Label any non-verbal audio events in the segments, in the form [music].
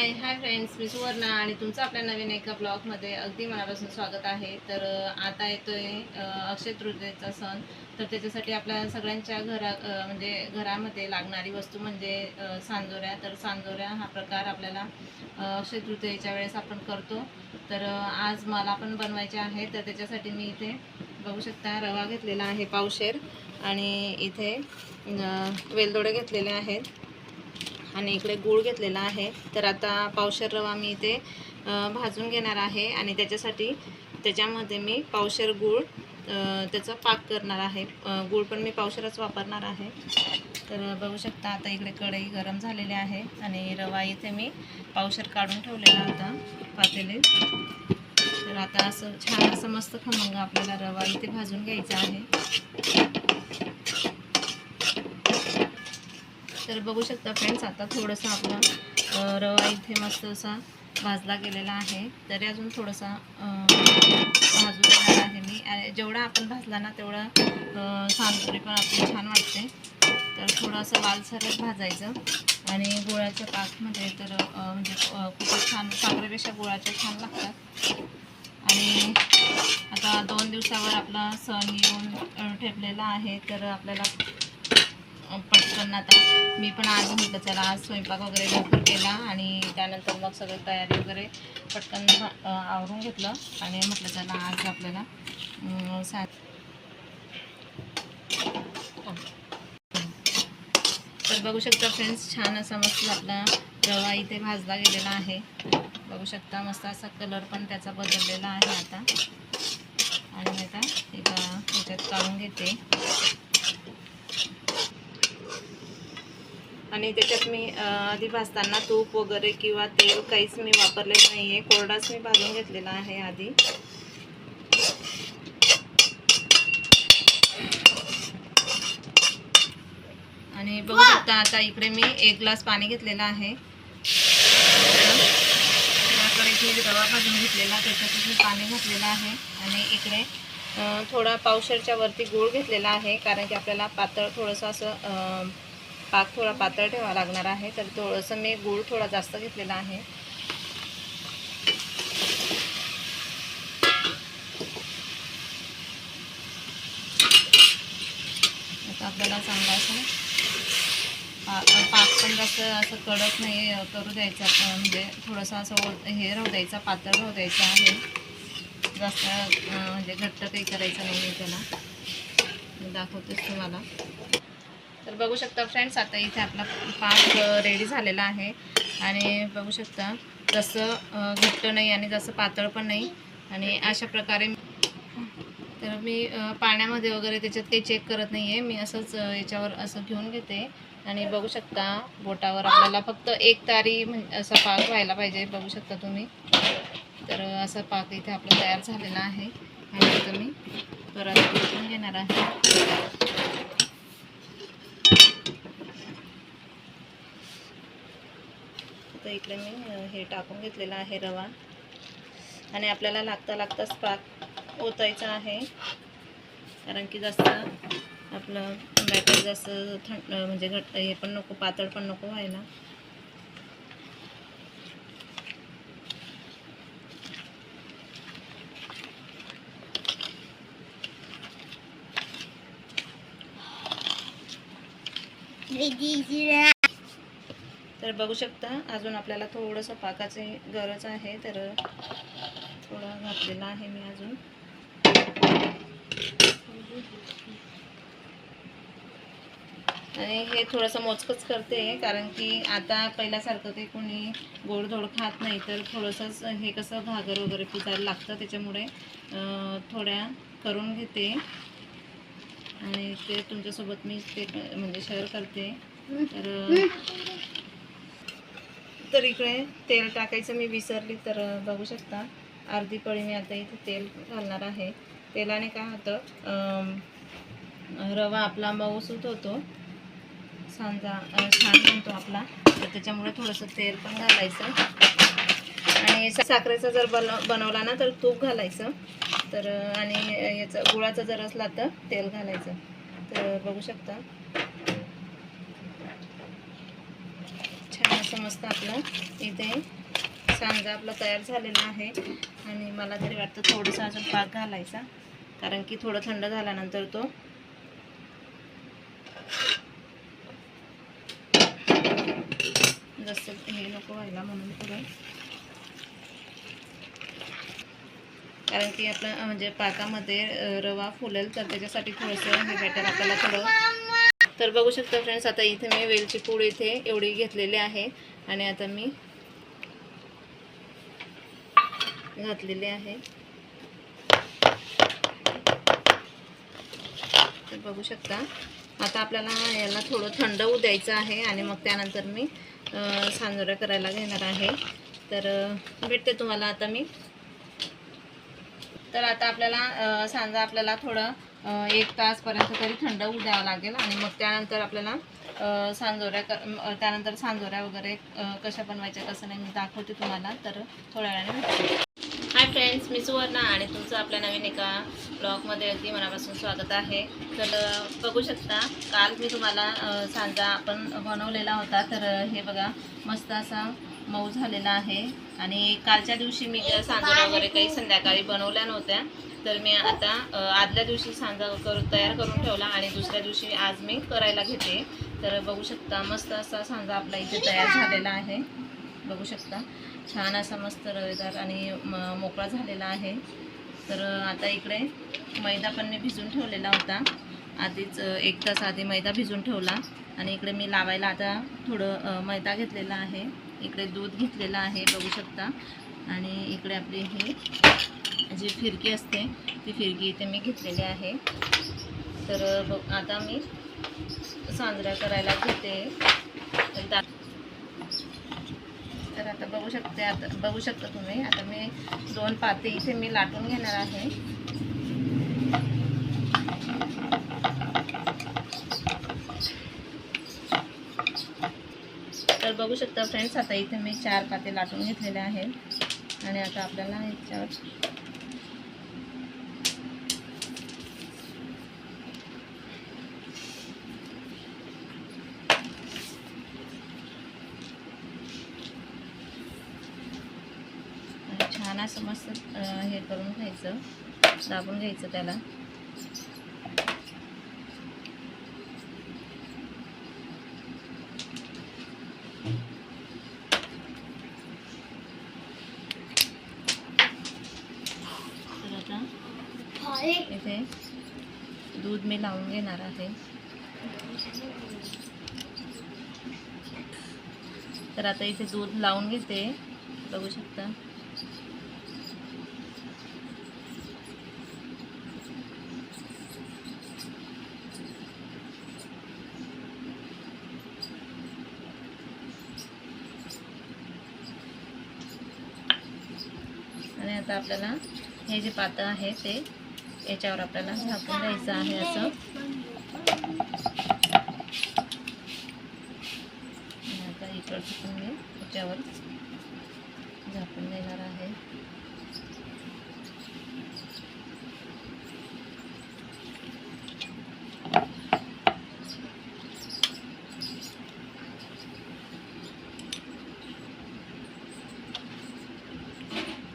हाय hi friends मी सुवर्णा आणि तुमचं आपल्या नवीन एका ब्लॉगमध्ये अगदी मनापासून स्वागत आहे. तर आता येतोय आहे अक्षय तृतीयेचा सण. तर त्याच्यासाठी आपल्या सगळ्यांच्या घरा म्हणजे घरामध्ये लागणारी वस्तू म्हणजे सांजोऱ्या. तर सांजोऱ्या हा प्रकार आपल्याला अक्षय तृतीयेच्या वेळेस आपण करतो. तर आज मला पण बनवायचे आहे. तर त्याच्यासाठी मी इथे बघू शकता रवा घेतलेला आहे पावशेर आणि इथे वेलदोडे घेतलेले आहेत. आणि इकडे गूळ घेतलेला आहे. तर आता पावशेर रवा मी इथे भाजून घेणार आहे आणि त्याच्यासाठी त्याच्यामध्ये मी पावशेर गूळ त्याचा पाक करणार आहे. गूळ पण मी पावशेरच वापरणार आहे. तर बघू शकता आता इकडे कढई गरम झालेली आहे आणि रवा इथे मी पावशेर काढून ठेवलेला होता पातेले तर आता असं छान असं मस्त खमंग आपल्याला रवा इथे भाजून घ्यायचा आहे. तर बघू शकता फ्रेंड्स आता थोडंसं आपला रवा इथे मस्त असा भाजला गेलेला आहे. तरी अजून थोडासा भाजू भाजून आहे मी. आणि जेवढा आपण भाजला ना तेवढा सानपुरी पण आपली छान वाटते. तर थोडंसं लालसरच भाजायचं. आणि गुळाच्या पाकमध्ये तर म्हणजे खूप खूपच छान साखरेपेक्षा गुळाच्या छान लागतात. आणि आता दोन दिवसावर आपला सण येऊन ठेवलेला ठेपलेला आहे. तर आपल्याला पटकन आता मी पण आज म्हटलं चला आज स्वयंपाक वगैरे लवकर केला आणि त्यानंतर मग सगळं तयारी वगैरे पटकन आवरून घेतलं आणि म्हटलं चला आज आपल्याला सा तर बघू शकता फ्रेंड्स छान असा मस्त आपला रवा इथे भाजला गेलेला आहे. बघू शकता मस्त असा कलर पण त्याचा बदललेला आहे आता. आणि आता एका ह्याच्यात काढून घेते. आणि त्याच्यात मी आधी भाजताना तूप वगैरे किंवा तेल काहीच मी वापरलेलं नाही आहे कोरडाच मी भाजून घेतलेला आहे आधी. आणि बघू शकता आता इकडे मी एक ग्लास पाणी घेतलेलं आहे. मी रवा भाजून घेतलेला त्याच्यात मी पाणी घातलेलं आहे. आणि इकडे थोडा पावशरच्या वरती गूळ घेतलेला आहे कारण की आपल्याला पातळ थोडंसं असं पाक थोडा पातळ ठेवा लागणार आहे. तर थोडंसं मी गूळ थोडा जास्त घेतलेला आहे. आता आपल्याला चांगला असं पा पाक पण जास्त असं कडक नाही करू द्यायचा. म्हणजे थोडंसं असं हे राहू द्यायचा पातळ राहू द्यायचा आहे. जास्त म्हणजे घट्ट काही करायचं नाही आहे त्याला. दाखवतेच तुम्हाला. तर बघू शकता फ्रेंड्स आता इथे आपला पाक रेडी झालेला आहे. आणि बघू शकता जसं घट्ट नाही आणि जसं पातळ पण नाही. आणि अशा प्रकारे तर मी पाण्यामध्ये वगैरे त्याच्यात काही चेक करत नाही आहे मी असंच याच्यावर असं घेऊन घेते. आणि बघू शकता बोटावर आपल्याला फक्त एक तारी म्हणजे असा पाक व्हायला पाहिजे. बघू शकता तुम्ही. तर असा पाक इथे आपला तयार झालेला आहे. आणि आता मी परत घेऊन घेणार आहे. तर इकडे मी हे टाकून घेतलेलं आहे रवा. आणि आपल्याला लागता लागताच पाक ओतायचा आहे. कारण की जास्त आपलं बॅटर जास्त थंड म्हणजे घट हे पण नको पातळ पण नको व्हायला तर बघू शकता अजून आपल्याला थोडंसं पाकाची गरज आहे तर थोडं घातलेलं आहे मी अजून. आणि हे थोडंसं मोजकंच करते कारण की आता पहिल्यासारखं ते कोणी गोडधोड खात नाही तर थोडंसंच हे कसं घागर वगैरे पिसायला लागतं त्याच्यामुळे थोड्या करून घेते. आणि ते तुमच्यासोबत मी ते म्हणजे शेअर करते. तर तर इकडे तेल टाकायचं मी विसरली तर बघू शकता. अर्धी पळी मी आता इथे तेल घालणार आहे. तेलाने काय होतं रवा आपला मऊसूत होतो. सांजा छान बनतो आपला. तर त्याच्यामुळे थोडंसं तेल पण घालायचं. आणि साखरेचा जर बन बनवला ना तर तूप घालायचं. तर आणि याचं गुळाचं जर असला तर तेल घालायचं. तर बघू शकता छान असं मस्त आपलं. इथे सांजा आपलं तयार झालेला आहे. आणि मला तरी वाटतं थोडंसं अजून पाक घालायचा. कारण की थोडं थंड झाल्यानंतर तो जसं हे नको व्हायला म्हणून थोडं कारण की आपलं म्हणजे पाकामध्ये रवा फुलेल तर त्याच्यासाठी थोडंसं हे बॅटर आपल्याला थोडं तर बघू शकता फ्रेंड्स आता इथे मी वेलची पूड इथे एवढी घेतलेली आहे आणि आता मी घातलेली आहे. तर बघू शकता आता आपल्याला याला थोडं थंड होऊ द्यायचं आहे आणि मग त्यानंतर मी सांजोऱ्या करायला घेणार आहे. तर भेटते तुम्हाला आता मी. तर आता आपल्याला सांजा आपल्याला थोडं एक तासपर्यंत तरी थंड होऊ द्यावं लागेल आणि मग त्यानंतर आपल्याला सांजोऱ्या क त्यानंतर सांजोऱ्या वगैरे कशा बनवायच्या कसं नाही मी दाखवते तुम्हाला तर थोड्या वेळाने हाय फ्रेंड्स मी सुवर्णा आणि तुमचं आपल्या नवीन एका ब्लॉगमध्ये अगदी मनापासून स्वागत आहे. तर बघू शकता काल मी तुम्हाला सांजा आपण बनवलेला होता तर हे बघा मस्त असा मऊ झालेला आहे. आणि कालच्या दिवशी मी ज्या सांजा वगैरे काही संध्याकाळी बनवल्या नव्हत्या तर मी आता आदल्या दिवशी सांजा करून तयार करून ठेवला आणि दुसऱ्या दिवशी आज मी करायला घेते. तर बघू शकता मस्त असा सांजा आपला इथे तयार झालेला आहे. बघू शकता छान असा मस्त रवेदार आणि म- मोकळा झालेला आहे. तर आता इकडे मैदा पण मी भिजून ठेवलेला होता. आधीच एक तास आधी मैदा भिजून ठेवला. आणि इकडे मी लावायला आता थोडं मैदा घेतलेला आहे. इकडे दूध घेतलेलं आहे बघू शकता. आणि इकडे आपली ही जी फिरकी असते ती फिरकी इथे मी घेतलेली आहे. तर बघ आता मी सांजरा करायला घेते. तर आता बघू शकते आता बघू शकता तुम्ही. आता मी दोन पाते इथे मी लाटून घेणार आहे तर बघू शकता फ्रेंड्स आता इथे मी चार पाते लाटून घेतलेले आहेत. आणि आता आपल्याला याच्यावर छान असं मस्त हे करून घ्यायचं दाबून घ्यायचं त्याला तर आहे. दूध मी लावून घेणार आहे. तर आता इथे दूध लावून घेते. बघू शकता. आणि आता आपल्याला हे जे पातळ आहे ते याच्यावर आपल्याला झाकून द्यायचं आहे असं. आता इकडचं पण मी याच्यावर झाकून देणार आहे.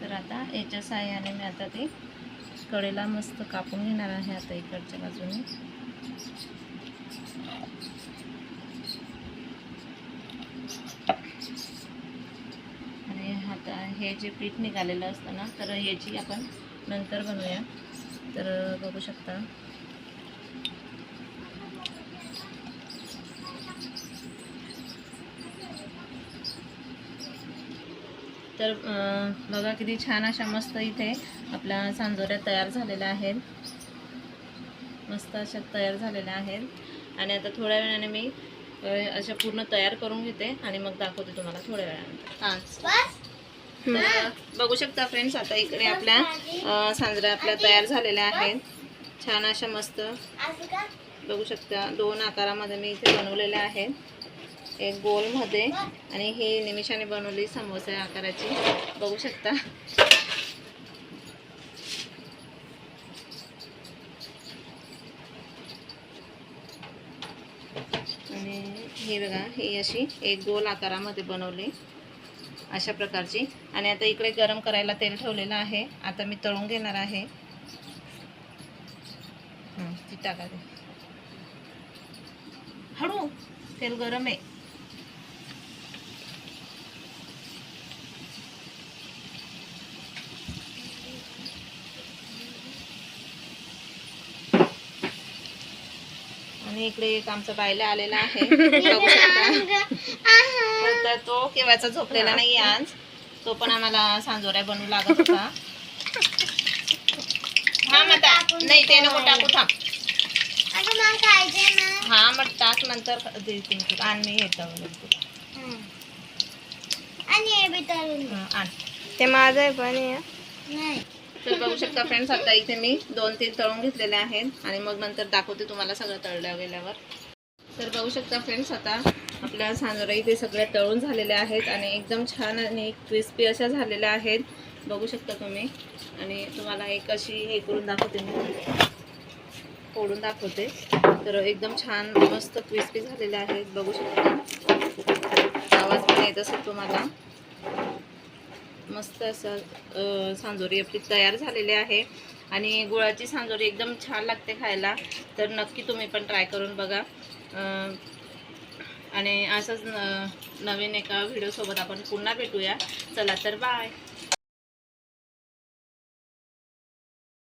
तर आता याच्या साह्याने मी आता ते कडेला मस्त कापून घेणार आहे आता इकडच्या बाजूने. आणि आता हे जे पीठ निघालेलं असतं ना तर ह्याची आपण नंतर बनवूया. तर बघू शकता. तर बघा किती छान अशा मस्त इथे आपल्या सांजोऱ्या तयार झालेल्या आहेत. मस्त अशा तयार झालेल्या आहेत. आणि आता थोड्या वेळाने मी अशा पूर्ण तयार करून घेते आणि मग दाखवते तुम्हाला थोड्या वेळानंतर. हां. बघू शकता फ्रेंड्स आता इकडे आपल्या सांजऱ्या आपल्या तयार झालेल्या आहेत. छान अशा मस्त बघू शकता दोन आकारामध्ये मी इथे बनवलेल्या आहेत. एक गोलमध्ये आणि ही निमिषाने बनवली समोसा आकाराची. बघू शकता. आणि हे बघा ही अशी एक गोल आकारामध्ये बनवली. अशा प्रकारची. आणि आता इकडे गरम करायला तेल ठेवलेलं आहे. आता मी तळून घेणार आहे. ती टाका दे हळू. तेल गरम आहे. आणि इकडे एक आमचा बायला आलेला आहे. [laughs] बघू शकता तर तो केव्हाचा झोपलेला नाही आज. तो पण आम्हाला सांजोऱ्या बनवू लागत होता. [laughs] हा मग नाही ते नको टाकू थांब. हा मग टाक नंतर आण आण ते माझं आहे पण नाही. तर बघू शकता फ्रेंड्स आता इथे मी दोन तीन तळून घेतलेले आहेत आणि मग नंतर दाखवते तुम्हाला सगळं तळल्या गेल्यावर. तर बघू शकता फ्रेंड्स आता आपल्या सांजोरा इथे सगळ्या तळून झालेल्या आहेत आणि एकदम छान आणि क्रिस्पी अशा झालेल्या आहेत. बघू शकता तुम्ही. आणि तुम्हाला एक अशी हे करून दाखवते मी. फोडून दाखवते. तर एकदम छान मस्त क्रिस्पी झालेल्या आहेत. बघू शकता. आवाज पण येत असेल तुम्हाला. मस्त असं सांजोरी आपली तयार झालेली आहे. आणि गुळाची सांजोरी एकदम छान लागते खायला. तर नक्की तुम्ही पण ट्राय करून बघा. आणि असंच न- नवीन एका व्हिडिओसोबत आपण पुन्हा भेटूया. चला तर बाय